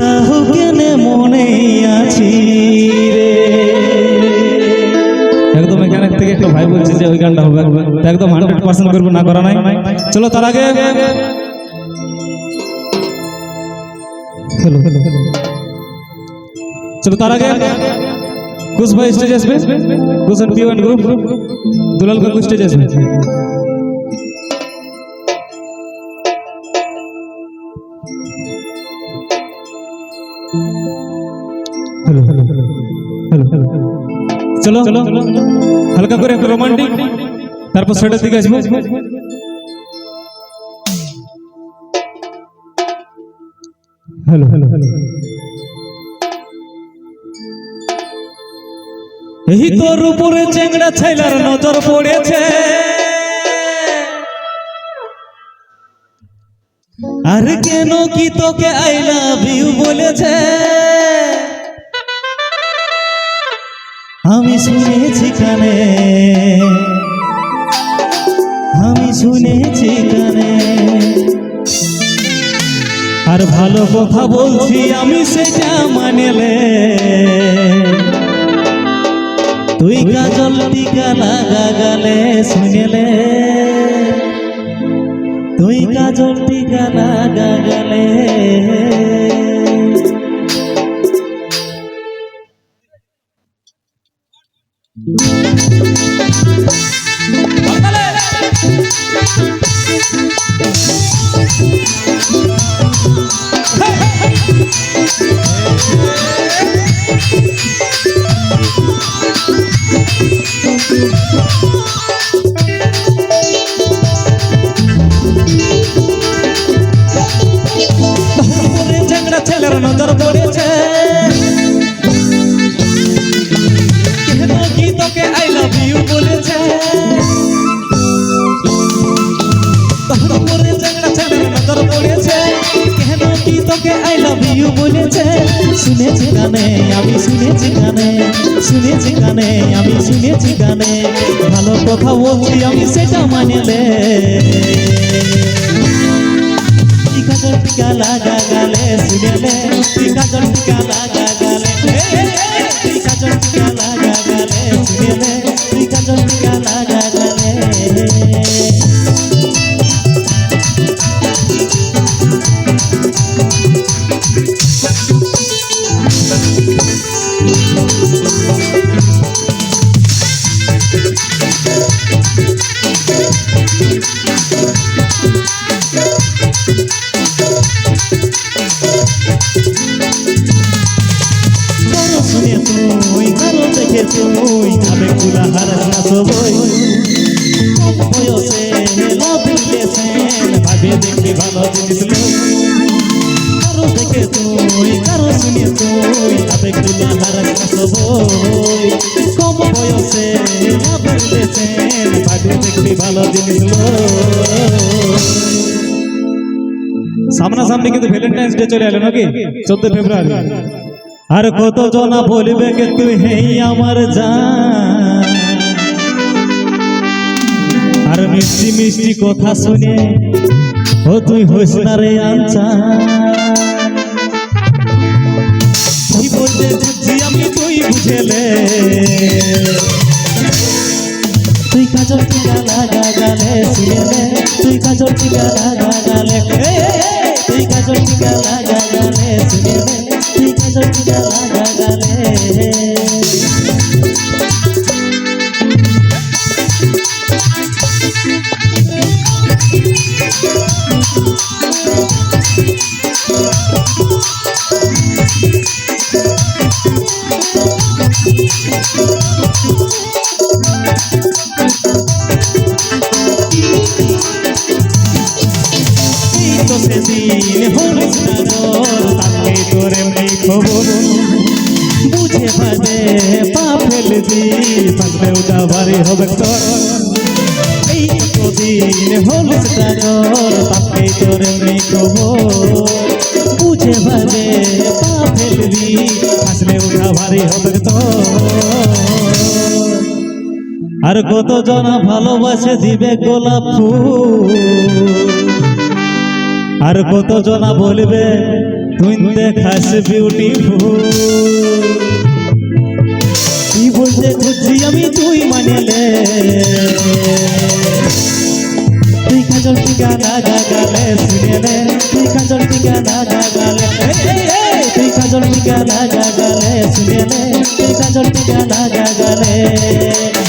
তাহু কেনে মনে আছি একদম এখানে থেকে একটা ভাই বলছে যে ওই গানটা হবে। একদম হান্ড্রেড পার্সেন্ট করব, না করা নাই। চলো তার আগে। হ্যালো চলো তার আগে। কুশ ভাই স্টেজ আসবে। Kush and Piu and group Dulal কাকু স্টেজ আসবে। হ্যালো হ্যালো হ্যালো হ্যালো চলো চলো। হালকা করে রোমান্টিক তারপর সেটার দিকে আসব। হ্যালো হ্যালো হ্যালো এই তোর উপরে চেংড়া ছাইলার নজর পড়েছে। আর কেন কি তোকে আই লাভ ইউ বলেছে? আমি শুনেছি কানে। আমি শুনেছি কানে। আর ভালো কথা বলছি আমি সেটা মানেলে তুই কাজল টিকা লাগা গালে শুনেলে তুই কাজল টিকা লাগা গালে উপরে তোকে আই লাভ ইউ বলেছে। শুনেছি গানে, আমি শুনেছি গানে শুনেছি গানে, আমি শুনেছি গানে। ভালো কথা বলছি আমি সেটা মানিলে। টিকা জল টিকা লাগা গালে শুনেলে টিকা জল টিকা লাগা হারাস সবই কম ভালো সামনাসামনি কিন্তু ভ্যালেন্টাইন্স ডে চলে এলো নাকি? চোদ্দ ফেব্রুয়ারি। আর কত জনা বলবে কে তুই হেই আমার জান। মিষ্টি মিষ্টি কথা শুনে ও তুই হইস না রে আনচা তুই বলতে বুঝছি আমি তুই বুঝেলে তুই কাজল টিকা লাগা গালে শুনেলে তুই কাজল টিকা লাগা গালে তুই কাজল টিকা লাগা এই তো সেদিন হলিস না তোর তাকে তোর এমনি খবর। বুঝে বাজে পা ফেল দি থাকবে ওটা ভারী হবে তোর। এই দিন তোর তাকে তোর এমনি খবর। বুঝে বাজে পা ফেল দি আসলে ওটা ভারী হবে তোর। আর কত জনা ভালোবাসে দিবে গোলাপ ফুল। আর কত জনা বলবে তুই দেখাস বিউটিফুল কি বলতে খুঁজছি আমি তুই মানিলে। তুই কাজল টিকা না গাগালে শুনেলে তুই কাজল টিকা না এই, তুই কাজল টিকা না গাগালে শুনেলে তুই কাজল টিকা না গাগালে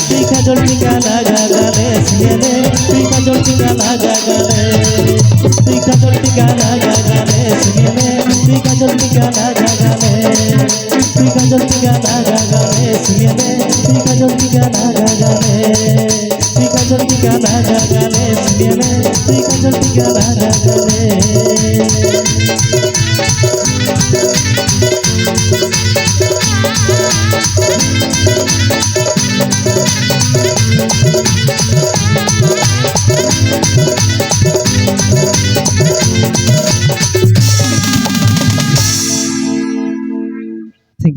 তুই কাজল টিকা না গাগালে শুনেলে তুই কাজল টিকা না তুই টিকা না গাগালে শুনেলে তুই কাজল টিকা না গাগালে তুই কাজল টিকা শুনেলে তুই কাজল টিকা তুই কাজল টিকা শুনেলে তুই কাজল টিকা গাগালে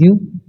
থ্যাংক ইউ